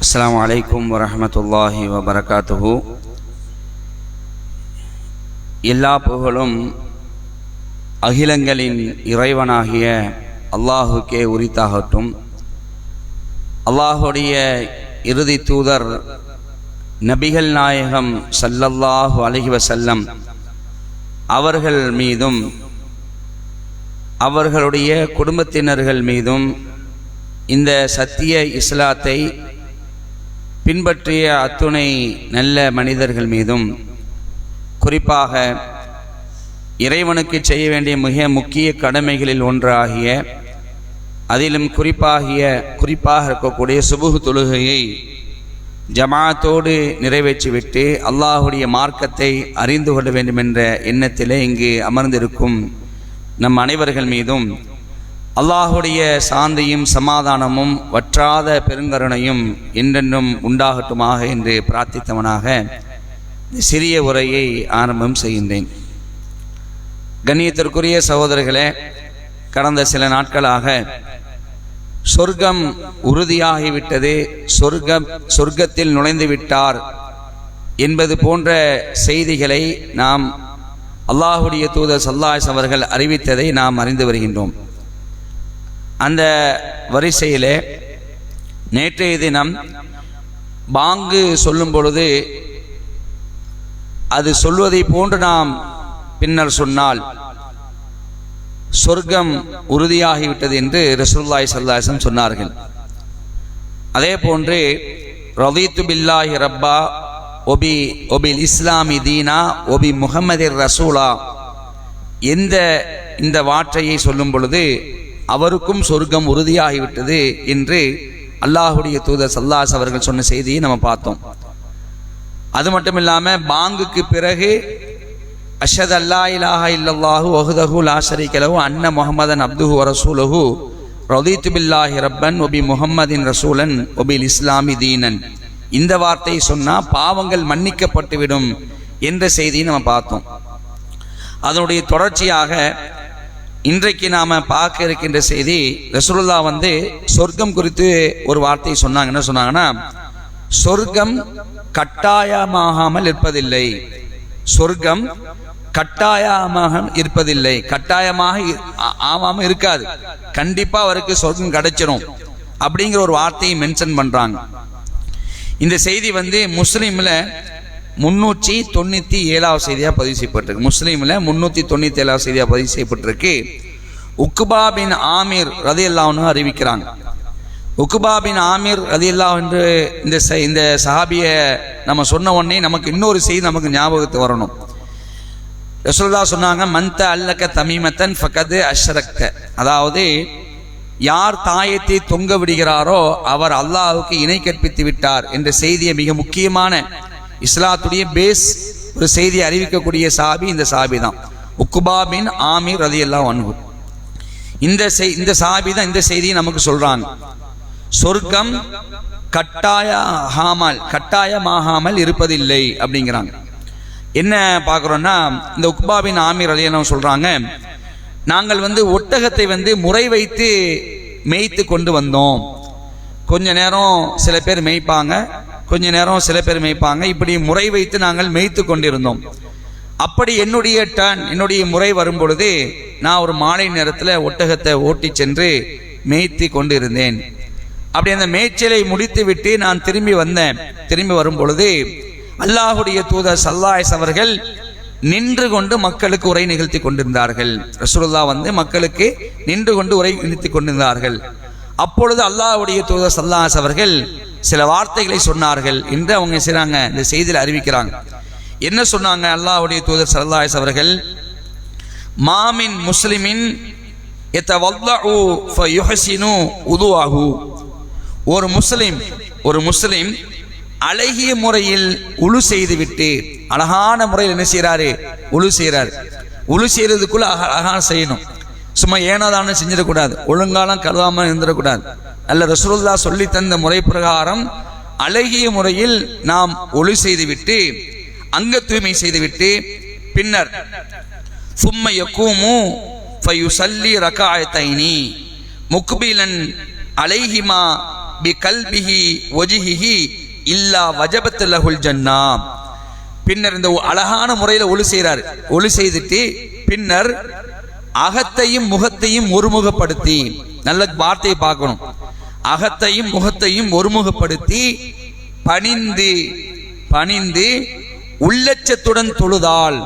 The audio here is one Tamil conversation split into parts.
அஸ்ஸலாமு அலைக்கும் வரஹமத்துல்லாஹி வபரகாத்துஹு எல்லா புகழும் அகிலங்களின் இறைவனாகிய அல்லாஹுக்கே உரித்தாகட்டும். அல்லாஹுடைய இறுதி தூதர் நபிகள் நாயகம் சல்லல்லாஹு அலஹி வசல்லம் அவர்கள் மீதும் அவர்களுடைய குடும்பத்தினர்கள் மீதும் இந்த சத்திய இஸ்லாத்தை பின்பற்றிய அத்துணை நல்ல மனிதர்கள் மீதும் குறிப்பாக இறைவனுக்கு செய்ய வேண்டிய மிக முக்கிய கடமைகளில் ஒன்றாகிய அதிலும் குறிப்பாகிய குறிப்பாக இருக்கக்கூடிய சுபுகு தொழுகையை ஜமாத்தோடு நிறைவேற்றிவிட்டு அல்லாஹுடைய மார்க்கத்தை அறிந்து கொள்ள வேண்டும் என்ற எண்ணத்திலே இங்கு அமர்ந்திருக்கும் நம் அனைவர்கள் மீதும் அல்லாஹுடைய சாந்தியும் சமாதானமும் வற்றாத பெருங்கருணையும் என்றென்றும் உண்டாகட்டுமாக என்று பிரார்த்தித்தவனாக சிறிய உரையை ஆரம்பம் செய்கின்றேன். கண்ணியத்திற்குரிய சகோதரர்களே கடந்த சில நாட்களாக சொர்க்கம் உறுதியாகிவிட்டது சொர்க்கம் சொர்க்கத்தில் நுழைந்து விட்டார் என்பது போன்ற செய்திகளை நாம் அல்லாஹுடைய தூதர் சல்லாஸ் அவர்கள் அறிவித்ததை நாம் அறிந்து வருகின்றோம். அந்த வரிசையிலே நேற்றைய தினம் பாங்கு சொல்லும் பொழுது அது சொல்வதை போன்று நாம் பின்னர் சொன்னால் சொர்க்கம் உறுதியாகிவிட்டது என்று ரசூல்லாய் சல்லாசம் சொன்னார்கள். அதே போன்று ரவீத்து பில்லாஹி ரப்பா ஒபி ஒபில் இஸ்லாமி தீனா ஒபி முகமது ரசூலா எந்த இந்த வார்த்தையை சொல்லும் பொழுது அவருக்கும் சொர்க்கம் உறுதியாகிவிட்டது என்று அல்லாஹுடைய தூதர் சல்லாஸ் அவர்கள் சொன்ன செய்தியை நம்ம பார்த்தோம். அது மட்டும் இல்லாமல் பாங்குக்கு பிறகு அஷத் அல்லா இலாஹா இல்லல்லாஹு ஒஹுதஹு லாசரிக்கலஹு அன்ன முகமதன் அப்துஹு ரசூலஹு ரதீத்து பில்லாஹி ரப்பன் ஒபி முகம்மதின் ரசூலன் ஒபில் இஸ்லாமி தீனன். இந்த வார்த்தையை சொன்னால் பாவங்கள் மன்னிக்கப்பட்டுவிடும் என்ற செய்தியை நம்ம பார்த்தோம். அதனுடைய தொடர்ச்சியாக இன்றைக்கு நாம் பார்க்க இருக்கின்ற செய்தி ரசூலுல்லா வந்து சொர்க்கம் குறித்து ஒரு வார்த்தை சொன்னாங்க. என்ன சொன்னாங்கன்னா சொர்க்கம் கட்டாயமாகாமல் இருப்பதில்லை. சொர்க்கம் கட்டாயமாக இருப்பதில்லை. கட்டாயமாக ஆகாமல் இருக்காது. கண்டிப்பாக அவருக்கு சொர்க்கம் கிடைச்சிடும் அப்படிங்கிற ஒரு வார்த்தையை மென்ஷன் பண்ணுறாங்க இந்த செய்தி வந்து முஸ்லீமில் முன்னூற்றி தொண்ணூற்றி ஏழாவது செய்தியாக பதிவு செய்யப்பட்டிருக்கு. முஸ்லீமில் முன்னூற்றி தொண்ணூற்றி ஏழாவது செய்தியாக பதிவு செய்யப்பட்டிருக்கு. உக்குபா பின் ஆமீர் ரதி அல்லாஹ்னு அறிவிக்கிறாங்க. உக்குபா பின் ஆமீர் ரதி அல்லாஹ் என்று இந்த இந்த சஹாபியை நம்ம சொன்ன உடனே நமக்கு இன்னொரு செய்தி நமக்கு ஞாபகத்து வரணும். ரசோல்லா சொன்னாங்க மந்த அல்லக்க தமிமத்தன் ஃபகது அஷ்ரக்த. அதாவது யார் தாயத்தை தொங்க விடுகிறாரோ அவர் அல்லாஹுக்கு இணை கற்பித்து விட்டார் என்ற செய்தியை மிக முக்கியமான இஸ்லாத்துடைய பேஸ் ஒரு செய்தியை அறிவிக்கக்கூடிய சாபி இந்த சாபி தான் உக்குபா பின் ஆமீர் ரதி எல்லாம் அன்பு இந்த இந்த சாபி தான் இந்த செய்தியை நமக்கு சொல்றாங்க. சொர்க்கம் கட்டாயமாகாமல் கட்டாயமாகாமல் இருப்பதில்லை அப்படிங்கிறாங்க. என்ன பார்க்குறோன்னா இந்த உக்பாபின் ஆமீர் அலி என்ன சொல்கிறாங்க நாங்கள் வந்து ஒட்டகத்தை வந்து முறை வைத்து மேய்த்து கொண்டு வந்தோம். கொஞ்ச நேரம் சில பேர் மேய்ப்பாங்க கொஞ்ச நேரம் சில பேர் மேய்ப்பாங்க. இப்படி முறை வைத்து நாங்கள் மேய்த்து கொண்டிருந்தோம். அப்படி என்னுடைய டர்ன் என்னுடைய முறை வரும் பொழுது நான் ஒரு மாலை நேரத்தில் ஒட்டகத்தை ஓட்டி சென்று மேய்த்து கொண்டிருந்தேன். அப்படி அந்த மேய்ச்சலை முடித்து விட்டு நான் திரும்பி வந்தேன். திரும்பி வரும் பொழுது அல்லாஹுடைய தூதர் சல்லாயஸ் அவர்கள் நின்று கொண்டு மக்களுக்கு உரை நிகழ்த்தி கொண்டிருந்தார்கள். ரசூலுல்லா வந்து மக்களுக்கு நின்று கொண்டு உரை நிகழ்த்தி கொண்டிருந்தார்கள். அப்பொழுது அல்லாஹுடைய தூதர் சல்லாஸ் அவர்கள் சில வார்த்தைகளை சொன்னார்கள். என்று அவங்க செய்கிறாங்க இந்த செய்தியில் அறிவிக்கிறாங்க. என்ன சொன்னாங்க? அல்லாஹுடைய தூதர் சல்லாஸ் அவர்கள் மாமின் முஸ்லிமின் ஒரு முஸ்லிம் ஒரு முஸ்லிம் அழகிய முறையில் உழு செய்துவிட்டு அழகான முறையில் என்ன செய்கிறாரு உழு செய்கிறார் உழு செய்யறதுக்குள்ள அழகான செய்யணும். சும்மா ஏனாதான செஞ்சிடக்கூடாது. ஒழுங்காலம் கருதாமல் இருந்துடக்கூடாது. அல்ல ரசூலுல்லா சொல்லி தந்த முறை பிரகாரம் அழகிய முறையில் நாம் ஒளி செய்துவிட்டு அங்க தூய்மை செய்துவிட்டு பின்னர் சும்ம யக்கூமு ஃபயுசல்லி ரகாயத்தைனி முக்பிலன் அலைஹிமா பி கல்பிஹி ஒஜிஹிஹி இல்லா வஜபத் லஹுல் ஜன்னா பின்னர் இந்த அழகான முறையில் ஒளி செய்கிறார் ஒளி செய்துட்டு பின்னர் அகத்தையும் முகத்தையும் ஒருமுகப்படுத்தி நல்ல வார்த்தையை பார்க்கணும். அகத்தையும் முகத்தையும் ஒருமுகப்படுத்தி பணிந்து பணிந்து உள்ளச்சத்துடன் தொழுதால்.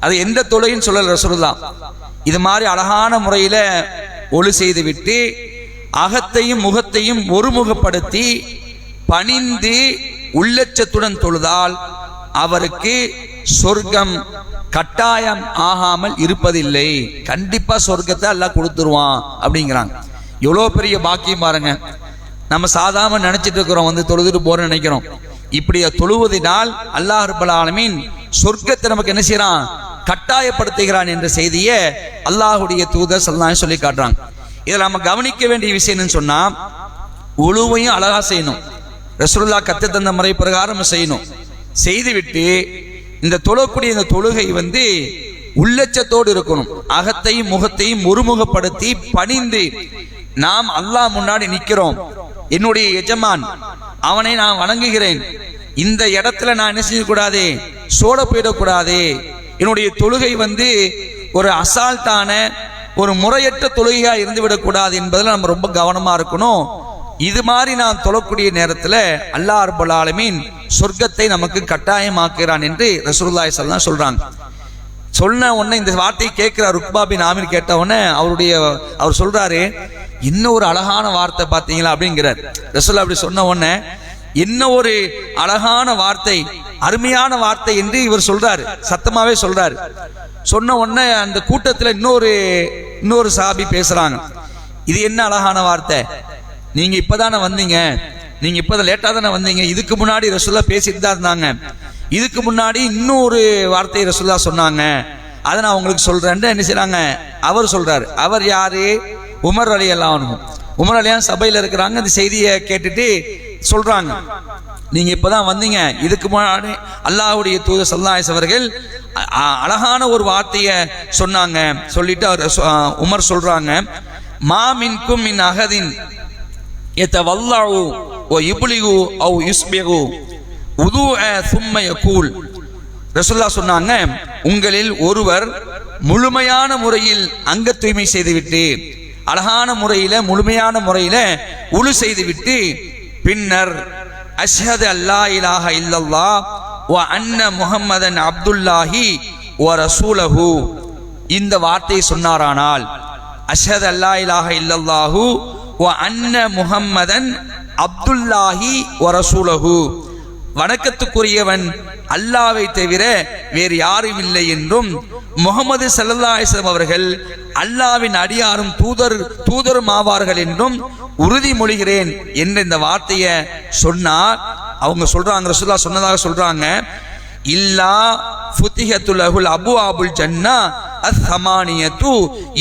அது எந்த தொழுகைன்னு சொல்லல சொல்லலாம் இது மாதிரி அழகான முறையில் ஒளி செய்து விட்டு அகத்தையும் முகத்தையும் ஒருமுகப்படுத்தி பணிந்து உள்ளச்சத்துடன் தொழுதால் அவருக்கு சொர்க்கம் கட்டாயம் ஆகாமல் இருப்பதில்லை. கண்டிப்பா சொர்க்கத்தை எல்லாம் கொடுத்துருவான் அப்படிங்கிறாங்க. எவ்வளோ பெரிய பாக்கியம் பாருங்க. நம்ம சாதாரண நினைச்சிட்டு இருக்கிறோம் வந்து தொழுதுட்டு போறோம்னு நினைக்கிறோம். இப்படி தொழுவதினால் அல்லாஹ் ரப்பல் ஆலமீன் சொர்க்கத்தை நமக்கு என்ன செய்யறான் கட்டாயப்படுத்துகிறான் என்ற செய்தியை அல்லாஹுடைய தூதர் சல்லாஹ் சொல்லி காட்டுறாங்க. இதில் நம்ம கவனிக்க வேண்டிய விஷயம்னு சொன்னால் உழுவையும் அழகாக செய்யணும். ரசூல்லா கத்து தந்த முறை பிரகாரம் செய்யணும். செய்துவிட்டு இந்த தொழக்கூடிய இந்த தொழுகை வந்து உள்ளச்சத்தோடு இருக்கணும். அகத்தையும் முகத்தையும் ஒருமுகப்படுத்தி பணிந்து நாம் அல்லாஹ் முன்னாடி நிற்கிறோம் என்னுடைய எஜமான் அவனை நான் வணங்குகிறேன். இந்த இடத்துல நான் என்ன செய்யக்கூடாது? சோட போயிடக்கூடாது. என்னுடைய தொழுகை வந்து ஒரு அசால்ட்டான ஒரு முறையற்ற தொழுகையா இருந்து விடக்கூடாது என்பதில் நம்ம ரொம்ப கவனமா இருக்கணும். இது மாதிரி நான் தொழக்கூடிய நேரத்தில் அல்லாஹ் அர்பல் ஆலமீன் சொர்க்கத்தை நமக்கு கட்டாயமாக்குகிறான் என்று ரசூல்லாய் ஸல்லல்லாஹு சொல்றாங்க. சொன்ன உடனே இந்த வார்த்தையை கேட்கிறார் ருக்பா பின் ஆமீர் கேட்ட உடனே அவருடைய அவர் சொல்றாரு இன்னும் ஒரு அழகான வார்த்தை பார்த்தீங்களா அப்படிங்கிறார். ரசோல்லா அப்படி சொன்ன உடனே என்ன ஒரு அழகான வார்த்தை அருமையான வார்த்தை என்று இவர் சொல்றாரு. சத்தமாவே சொல்றாரு. சொன்ன உடனே அந்த கூட்டத்தில் இன்னொரு இன்னொரு சாபி பேசுறாங்க. இது என்ன அழகான வார்த்தை? நீங்க இப்பதானே வந்தீங்க. நீங்க இப்பதான் லேட்டா தானே வந்தீங்க. இதுக்கு முன்னாடி ரசுல்லா பேசிட்டு தான் இருந்தாங்க. இதுக்கு முன்னாடி இன்னொரு வார்த்தை ரசுல்லா சொன்னாங்க. அதை நான் உங்களுக்கு சொல்றேன் என்ன செய்யறாங்க அவர் சொல்றாரு. அவர் யாரு? உமர் அலி எல்லாம் உமர் அலியான் சபையில் இருக்கிறாங்க அந்த செய்தியை கேட்டுட்டு சொல்றாங்க. நீங்க இப்பதான் வந்தீங்க. இதுக்கு முன்னாடி அல்லாஹுடைய தூத சல்லாஹ் அவர்கள் அழகான ஒரு வார்த்தையை சொன்னாங்க. சொல்லிட்டு அவர் உமர் சொல்றாங்க மாமின்கும் மின் அகதின் எத்தவல்லாவு ஓ இபுலிகு ஓ யுஸ்பிகு உது சும்ம கூல் ரசுல்லா சொன்னாங்க உங்களில் ஒருவர் முழுமையான முறையில் அங்க தூய்மை செய்துவிட்டு அழகான முறையில முழுமையான முறையில உழு செய்துவிட்டு பின்னர் அஷ்ஹது அல்லா இலாஹ இல்லல்லா ஓ அன்ன முகம்மதன் அப்துல்லாஹி ஓ ரசூலஹு. இந்த வார்த்தையை சொன்னாரானால் அஷ்ஹது அல்லா இலாக இல்லல்லாஹு ஓ அன்ன முகம்மதன் அப்துல்லாஹி ஓ ரசூலஹு. வணக்கத்துக்குரியவன் அல்லாவை தவிர வேறு யாரும் இல்லை என்றும் முகமது சல்லல்லாஹம் அவர்கள் அல்லாவின் அடியாரும் தூதர் தூதரும் ஆவார்கள் என்றும் உறுதிமொழிகிறேன் என்ற இந்த வார்த்தையை சொன்னார். அவங்க சொல்றாங்க ரசூல்லா சொன்னதாக சொல்றாங்க. இல்லா ஃபுத்திஹத்துலஹுல் அபு அபுல் ஜன்னா அஸ்ஸமானியத்து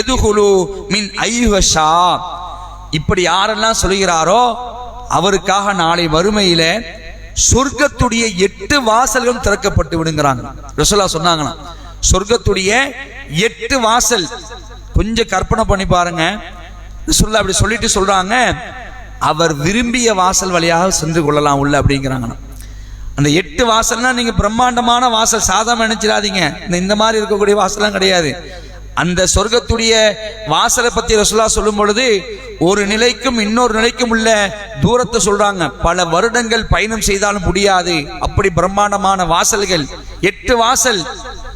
எதுகுலு மின் ஐஹஷா இப்படி யாரெல்லாம் சொல்கிறாரோ அவருக்காக நாளை வறுமையில சொர்க்கத்துடைய எட்டு வாசல்களும் திறக்கப்பட்டு விடுங்கிறாங்க. ரசூலா சொன்னாங்களாம் சொர்க்கத்துடைய எட்டு வாசல் கொஞ்சம் கற்பனை பண்ணி பாருங்க. சொல்ல அப்படி சொல்லிட்டு சொல்றாங்க அவர் விரும்பிய வாசல் வழியாக சென்று கொள்ளலாம் உள்ள அப்படிங்கிறாங்க அந்த எட்டு வாசல்னா நீங்க பிரம்மாண்டமான வாசல் சாதாரண நினைச்சிடாதீங்க. இந்த இந்த மாதிரி இருக்கக்கூடிய வாசல்லாம் கிடையாது. அந்த சொர்க்கத்துடைய வாசலை பத்தி ரசுல்லா சொல்லும் பொழுது ஒரு நிலைக்கும் இன்னொரு நிலைக்கும் உள்ள தூரத்தை சொல்றாங்க. பல வருடங்கள் பயணம் செய்தாலும் முடியாது. அப்படி பிரம்மாண்டமான வாசல்கள் எட்டு வாசல்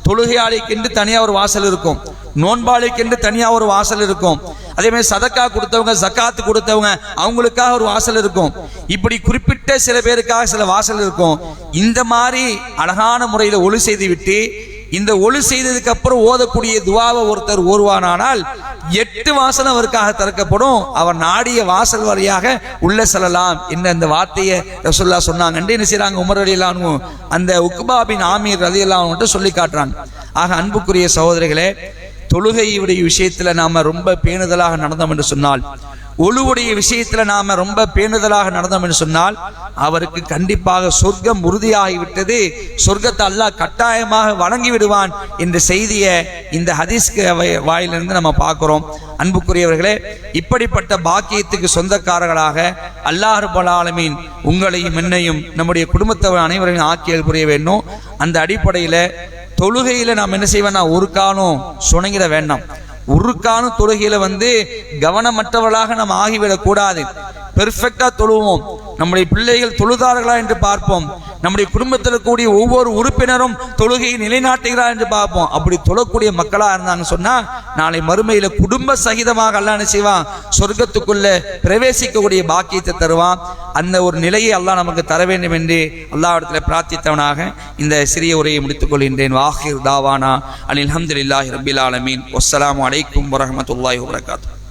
தொழுகையாளிக்கென்று தனியா ஒரு வாசல் இருக்கும். நோன்பாளிக்கென்று தனியா ஒரு வாசல் இருக்கும். அதே மாதிரி சதக்கா கொடுத்தவங்க ஜக்காத்து கொடுத்தவங்க அவங்களுக்காக ஒரு வாசல் இருக்கும். இப்படி குறிப்பிட்ட சில பேருக்காக சில வாசல் இருக்கும். இந்த மாதிரி அழகான முறையில் ஒளி செய்து விட்டு இந்த ஒளி செய்ததுக்கு அப்புறம் ஓதக்கூடிய துவாவை ஒருத்தர் ஓருவானானால் எட்டு வாசல் அவருக்காக திறக்கப்படும். அவர் நாடிய வாசல் வழியாக உள்ள செல்லலாம் என்ற அந்த வார்த்தையை ரசூல்லா சொன்னாங்க. என்ன செய்றாங்க? உமர் அலிலானு அந்த உக்பாபின் ஆமீர் ரதி சொல்லி காட்டுறாங்க. ஆக அன்புக்குரிய சகோதரிகளே தொழுகையுடைய விஷயத்தில் நாம் ரொம்ப பேணுதலாக நடந்தோம் என்று சொன்னால் ஒழுவுடைய விஷயத்தில் நாம் ரொம்ப பேணுதலாக நடந்தோம் என்று சொன்னால் அவருக்கு கண்டிப்பாக சொர்க்கம் உறுதியாகிவிட்டது. சொர்க்கத்தை அல்லாஹ் கட்டாயமாக வழங்கி விடுவான் என்ற செய்தியை இந்த ஹதீஸ் வ- வாயிலிருந்து நம்ம பார்க்குறோம். அன்புக்குரியவர்களே இப்படிப்பட்ட பாக்கியத்துக்கு சொந்தக்காரர்களாக அல்லாஹ் ரப்பல் உங்களையும் என்னையும் நம்முடைய குடும்பத்தவர் அனைவரையும் ஆக்கியல் புரிய வேண்டும். அந்த அடிப்படையில் தொழுகையில நாம் என்ன செய்வேன்னா ஒரு காலம் சுணங்கிட வேண்டாம். ஒரு காலம் தொழுகையில வந்து கவனமற்றவர்களாக நாம் ஆகிவிடக் கூடாது. பெர்ஃபெக்டா தொழுவோம். நம்முடைய பிள்ளைகள் தொழுதார்களா என்று பார்ப்போம். நம்முடைய குடும்பத்தில் கூடிய ஒவ்வொரு உறுப்பினரும் தொழுகையை நிலைநாட்டுகிறார் என்று பார்ப்போம். அப்படி தொழக்கூடிய மக்களா இருந்தாங்க சொன்னா நாளை மறுமையில குடும்ப சகிதமாக அல்ல செய்வான்? சொர்க்கத்துக்குள்ள பிரவேசிக்கக்கூடிய பாக்கியத்தை தருவான். அந்த ஒரு நிலையை அல்லாஹ் நமக்கு தர வேண்டும் என்று அல்லாவிடத்தில் பிரார்த்தித்தவனாக இந்த சிறிய உரையை முடித்துக் கொள்கின்றேன். வாஹிர் தாவானா அனில் அஹமதுல்லாஹி ரபில் ஆலமீன். வஸ்ஸலாமு அலைக்கும் வரமத்துல்லாஹி வரகாத்து